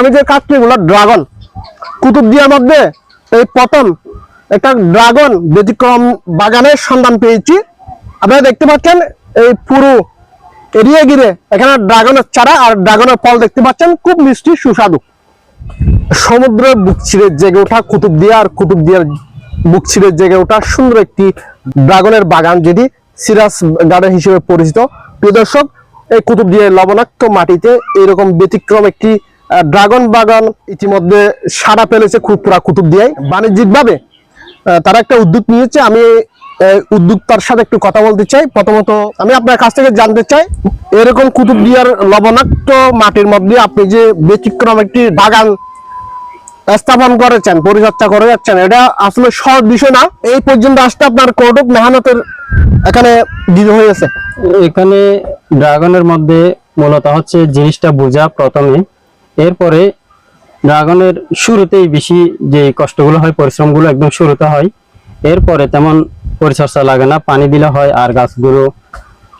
আমি যে বললাম ড্রাগন। কুতুবদিয়ার মধ্যে এই প্রথম একটা ড্রাগন ব্যতিক্রম বাগানের সন্ধান পেয়েছি। আপনারা দেখতে পাচ্ছেন, এই পুরো এরিয়া ঘিরে এখানে ড্রাগনের চারা আর ড্রাগনের ফল দেখতে পাচ্ছেন, খুব মিষ্টি, সুস্বাদু। সমুদ্রের বুক ছিঁড়ে জেগে ওঠা কুতুবদিয়া আর কুতুবদিয়ার বুক ছিঁড়ে জেগে ওঠা সুন্দর একটি ড্রাগনের বাগান, যেটি সিরাস গার্ডেন হিসেবে পরিচিত। প্রিয় দর্শক এই কুতুব দিয়ে লবণাক্ত মাটিতে এরকম ব্যতিক্রম একটি ড্রাগন বাগান ইতিমধ্যে সাড়া ফেলেছে খুচরা কুতুব দিয়ে বাণিজ্যিকভাবে তারা একটা উদ্যোগ নিয়েছে। আমি উদ্যোক্তার সাথে একটু কথা বলতে চাই। প্রথমত আমি আপনার কাছ থেকে জানতে চাই, এরকম কুতুব দিয়ার লবণাক্ত মাটির মধ্যে আপনি যে ব্যতিক্রম একটি বাগান স্থাপন করেছেন, পরিচর্যা করে যাচ্ছেন। এটা আসলে সহজ বিষয় না। এই পর্যন্ত আসতে আপনার কৌটুক মেহনতের এখানে দিতে হয়েছে। এখানে ড্রাগনের মধ্যে মূলত হচ্ছে জিনিসটা বোঝা প্রথমে। এরপরে ড্রাগনের শুরুতেই বেশি যে কষ্টগুলো হয়, পরিশ্রমগুলো একদম শুরুতে হয়। এরপরে তেমন পরিচর্যা লাগে না, পানি দিলে হয় আর গাছগুলো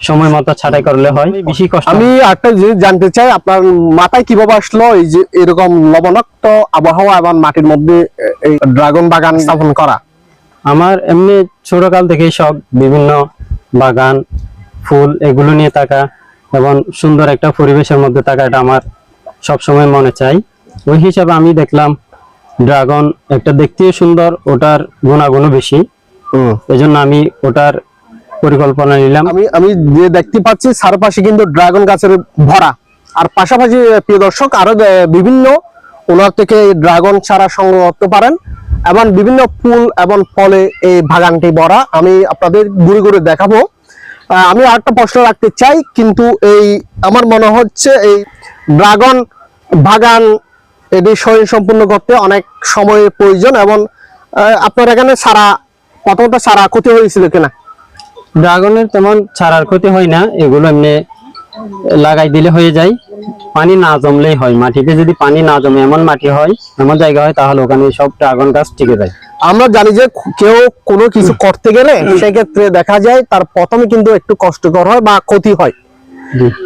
সময় মতো ছাঁটাই করলে হয় বেশি কষ্ট। আমি একটা জিনিস জানতে চাই আপনার মাথায় কীভাবে আসলো এই যে এরকম লবণাক্ত আবহাওয়া এবং মাটির মধ্যে এই ড্রাগন বাগান স্থাপন করা? আমার এমনি ছোটকাল থেকেই শখ বিভিন্ন বাগান ফুল এগুলো নিয়ে থাকা এবং সুন্দর একটা পরিবেশের মধ্যে থাকা এটা আমার সবসময় মনে চাই। ওই হিসাবে আমি দেখলাম ড্রাগন একটা দেখতে সুন্দর ওটার গুণাগুণও বেশি। এই জন্য আমি ওটার পরিকল্পনা নিলাম। আমি আমি যে দেখতে পাচ্ছি, চারপাশে কিন্তু ড্রাগন গাছের ভরা। আর পাশাপাশি, প্রিয় দর্শক, আরও বিভিন্ন ওনার থেকে ড্রাগন ছাড়া সংগ্রহ করতে পারেন। এবং বিভিন্ন ফুল এবং ফলে এই বাগানটি ভরা। আমি আপনাদের ঘুরে ঘুরে দেখাবো। আমি আরেকটা প্রশ্ন রাখতে চাই, কিন্তু এই, আমার মনে হচ্ছে এই ড্রাগন বাগান, এটি স্বয়ং সম্পূর্ণ করতে অনেক সময়ের প্রয়োজন। এবং আপনার এখানে সারা প্রথমত সারা ক্ষতি হয়েছিল কিনা? ড্রাগনের তেমন ছাড়ার ক্ষতি হয় না এগুলো এমনি লাগাই দিলে হয়ে যায়। পানি না জমলেই হয় মাটিতে যদি পানি না জমে এমন মাটি হয় এমন জায়গা হয় তাহলে ওখানে সব ড্রাগন গাছ টিকে যায়। আমরা জানি যে কেউ কোনো কিছু করতে গেলে সেক্ষেত্রে দেখা যায় তার প্রথমে কিন্তু একটু কষ্টকর হয় বা ক্ষতি হয়।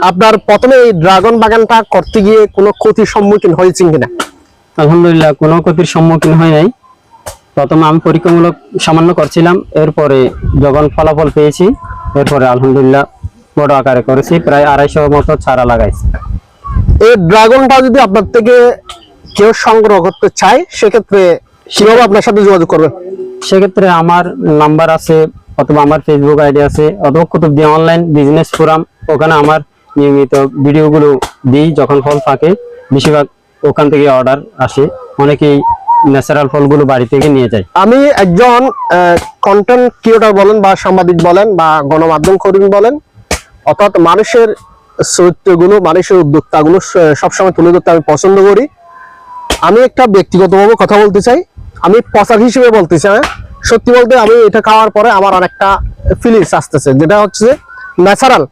আপনার প্রথমে এই ড্রাগন বাগানটা করতে গিয়ে কোনো ক্ষতির সম্মুখীন হয়েছেন কিনা? আলহামদুলিল্লাহ কোনো ক্ষতির সম্মুখীন হয় নাই। প্রথমে আমি পরীক্ষামূলক সামান্য করছিলাম এরপরে যখন ফলাফল পেয়েছি এরপরে আলহামদুলিল্লাহ বড় আকারে করেছি প্রায় আড়াইশো মতো চারা লাগাইছি। এই ড্রাগনটা যদি আপনার থেকে কেউ সংগ্রহ করতে চায় সেক্ষেত্রে কীভাবে আপনার সাথে যোগাযোগ করবে? সেক্ষেত্রে আমার নাম্বার আছে অথবা আমার ফেসবুক আইডি আছে অথবা কুতুবদিয়া অনলাইন বিজনেস ফোরাম ওখানে আমার নিয়মিত ভিডিওগুলো দিই যখন ফল থাকে বেশিরভাগ ওখান থেকে অর্ডার আসে। অনেকেই ন্যাচারাল ফলগুলো বাড়ি থেকে নিয়ে যায়। আমি একজন কন্টেন্ট ক্রিয়েটর বলেন বা সাংবাদিক বলেন বা গণমাধ্যম কর্মী বলেন, অর্থাৎ মানুষের চরিত্রগুলো, মানুষের উদ্যোক্তাগুলো সবসময় তুলে ধরতে আমি পছন্দ করি। আমি একটা ব্যক্তিগতভাবে কথা বলতে চাই। আমি প্রচার হিসেবে বলতে চাই হ্যাঁ? সত্যি বলতে আমি এটা খাওয়ার পরে আমার অনেকটা ফিলিংস আসতেছে, যেটা হচ্ছে ন্যাচারাল।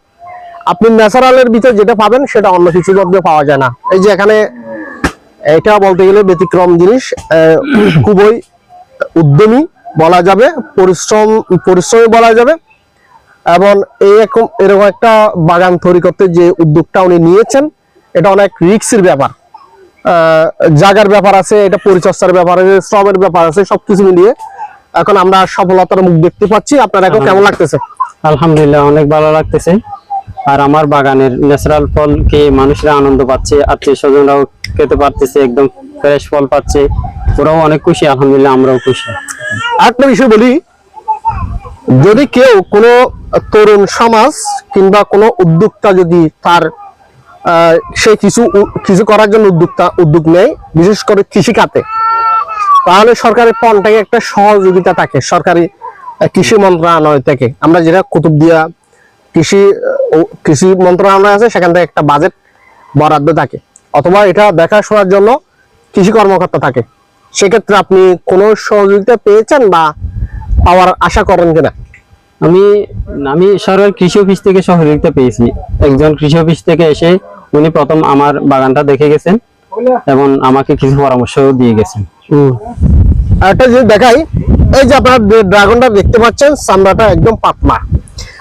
আপনি ন্যাচারালের ভিতরে যেটা পাবেন, সেটা অন্য কিছুর মধ্যে পাওয়া যায় না। এই যে এখানে এটা বলতে গেলে ব্যতিক্রম জিনিস খুবই উদ্যমী বলা যাবে পরিশ্রম পরিশ্রমী বলা যাবে এবং এইরকম এরকম একটা বাগান তৈরি করতে যে উদ্যোগটা উনি নিয়েছেন এটা অনেক রিক্সের ব্যাপার। জাগার ব্যাপার আছে এটা পরিচর্যার ব্যাপার আছে শ্রমের ব্যাপার আছে সবকিছু মিলিয়ে এখন আমরা সফলতার মুখ দেখতে পাচ্ছি। আপনার এখন কেমন লাগতেছে? আলহামদুলিল্লাহ অনেক ভালো লাগতেছে। আর আমার বাগানের ন্যাচারাল ফল খেয়ে মানুষরা আনন্দ পাচ্ছে, আত্মীয় স্বজনরাও খেতে পারতেছে, একদম ফ্রেশ ফল পাচ্ছে। ওরাও অনেক খুশি, আলহামদুলিল্লাহ আমরাও খুশি। আরেকটা বিষয় বলি, যদি কেউ কোনো তরুণ সমাজ কিংবা কোনো উদ্যোক্তা যদি তার সে কিছু কিছু করার জন্য উদ্যোক্তা, উদ্যোগ নেয়, বিশেষ করে কৃষি খাতে তাহলে সরকারের পণ থেকে একটা সহযোগিতা থাকে, সরকারি কৃষি মন্ত্রণালয় থেকে। আমরা যেটা কুতুবদিয়া কৃষি কৃষি মন্ত্রণালয় আছে সেখান থেকে একটা বাজেট বরাদ্দ থাকে। অথবা এটা দেখাশোনার জন্য কৃষি কর্মকর্তা থাকে। সেক্ষেত্রে আপনি কোনো সহযোগিতা পেয়েছেন বা পাওয়ার আশা করেন কিনা? আমি আমি সরকার কৃষি অফিস থেকে সহযোগিতা পেয়েছি। একজন কৃষি অফিস থেকে এসে উনি প্রথম আমার বাগানটা দেখে গেছেন এবং আমাকে কিছু পরামর্শ দিয়ে গেছেন। একটা যে দেখাই এই যে আপনার ড্রাগনটা দেখতে পাচ্ছেন চামড়াটা একদম পাতলা।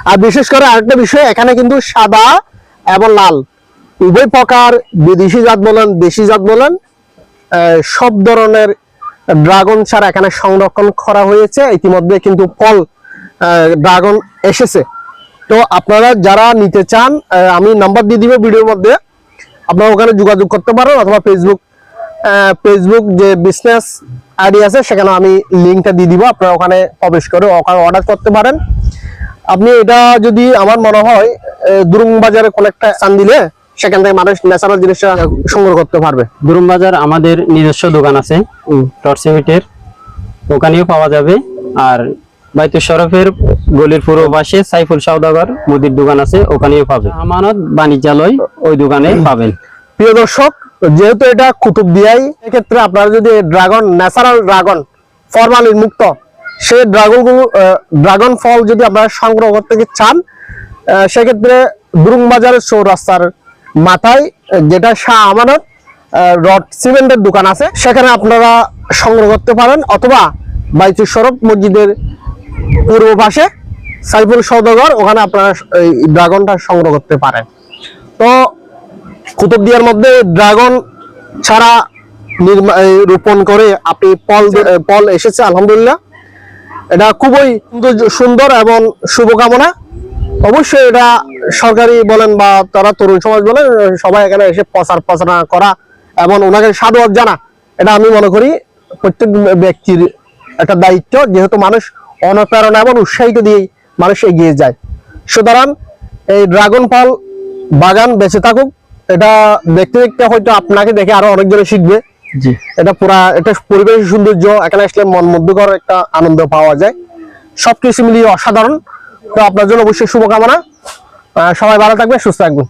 আর বিশেষ করে আরেকটা বিষয়, এখানে কিন্তু সাদা এবং লাল। উভয় প্রকার বিদেশি জাত বলেন, দেশি জাত বলেন সব ধরনের ড্রাগন চারা এখানে সংরক্ষণ করা হয়েছে। ইতিমধ্যে কিন্তু ফল ড্রাগন এসেছে। তো আপনারা যারা নিতে চান আমি নাম্বার দিয়ে দিব ভিডিওর মধ্যে। আপনারা ওখানে যোগাযোগ করতে পারেন অথবা ফেসবুক ফেসবুক যে বিজনেস আইডি আছে সেখানে আমি লিঙ্কটা দিয়ে দিব আপনারা ওখানে প্রবেশ করে ওখানে অর্ডার করতে পারেন। আপনি এটা যদি আমার মনে হয় দুরুং বাজারে কোন একটা স্থান দিলে সেখান থেকে মানুষ ন্যাচারাল জিনিসটা সংগ্রহ করতে পারবে। দুরুম বাজার আমাদের নিজস্ব দোকান আছে টর্চ সিমেন্টের ওখানেও পাওয়া যাবে। আর বাইতুল শরফের গলির পূর্ব পাশে সাইফুল সওদাগর মুদির দোকান আছে ওখানেও পাবে। আমানত বাণিজ্যালয় ওই দোকানে পাবেন। প্রিয় দর্শক যেহেতু এটা কুতুব দিয়াই, এক্ষেত্রে আপনারা যদি ড্রাগন ন্যাচারাল ড্রাগন ফরমালিন মুক্ত, সেই ড্রাগন ড্রাগন ফল যদি আপনারা সংগ্রহ করতে চান সেক্ষেত্রে দুরুং বাজারের চৌরাস্তার মাথায়, যেটা শাহ আমানত রড সিমেন্টের দোকান আছে, সেখানে আপনারা সংগ্রহ করতে পারেন, অথবা বাইতুল শরফ মসজিদের পূর্ব পাশে সাইফুল সৌদাগর, ওখানে আপনারা এই ড্রাগনটা সংগ্রহ করতে পারেন। কুতুবদিয়ার মধ্যে ড্রাগন ছাড়া রোপণ করে আপনি ফল ফল এসেছে, আলহামদুলিল্লাহ। এটা খুবই সুন্দর এবং শুভকামনা। অবশ্যই এটা সরকারি বলেন বা তারা তরুণ সমাজ বলেন, সবাই এখানে এসে প্রচার প্রচারণা করা এবং ওনাকে সাধুবাদ জানা, এটা আমি মনে করি প্রত্যেক ব্যক্তির একটা দায়িত্ব, যেহেতু মানুষ অনুপ্রেরণা এবং উৎসাহিত দিয়েই মানুষ এগিয়ে যায়। সুতরাং এই ড্রাগন ফল বাগান বেঁচে থাকুক এটা দেখতে দেখতে হয়তো আপনাকে দেখে আরও অনেকজনে শিখবে। এটা পুরা এটা পরিবেশ সৌন্দর্য এখানে আসলে মন মুগ্ধকর একটা আনন্দ পাওয়া যায়। সবকিছু মিলিয়ে অসাধারণ। তো আপনার জন্য অবশ্যই শুভকামনা। সবাই ভালো থাকবে সুস্থ থাকবেন।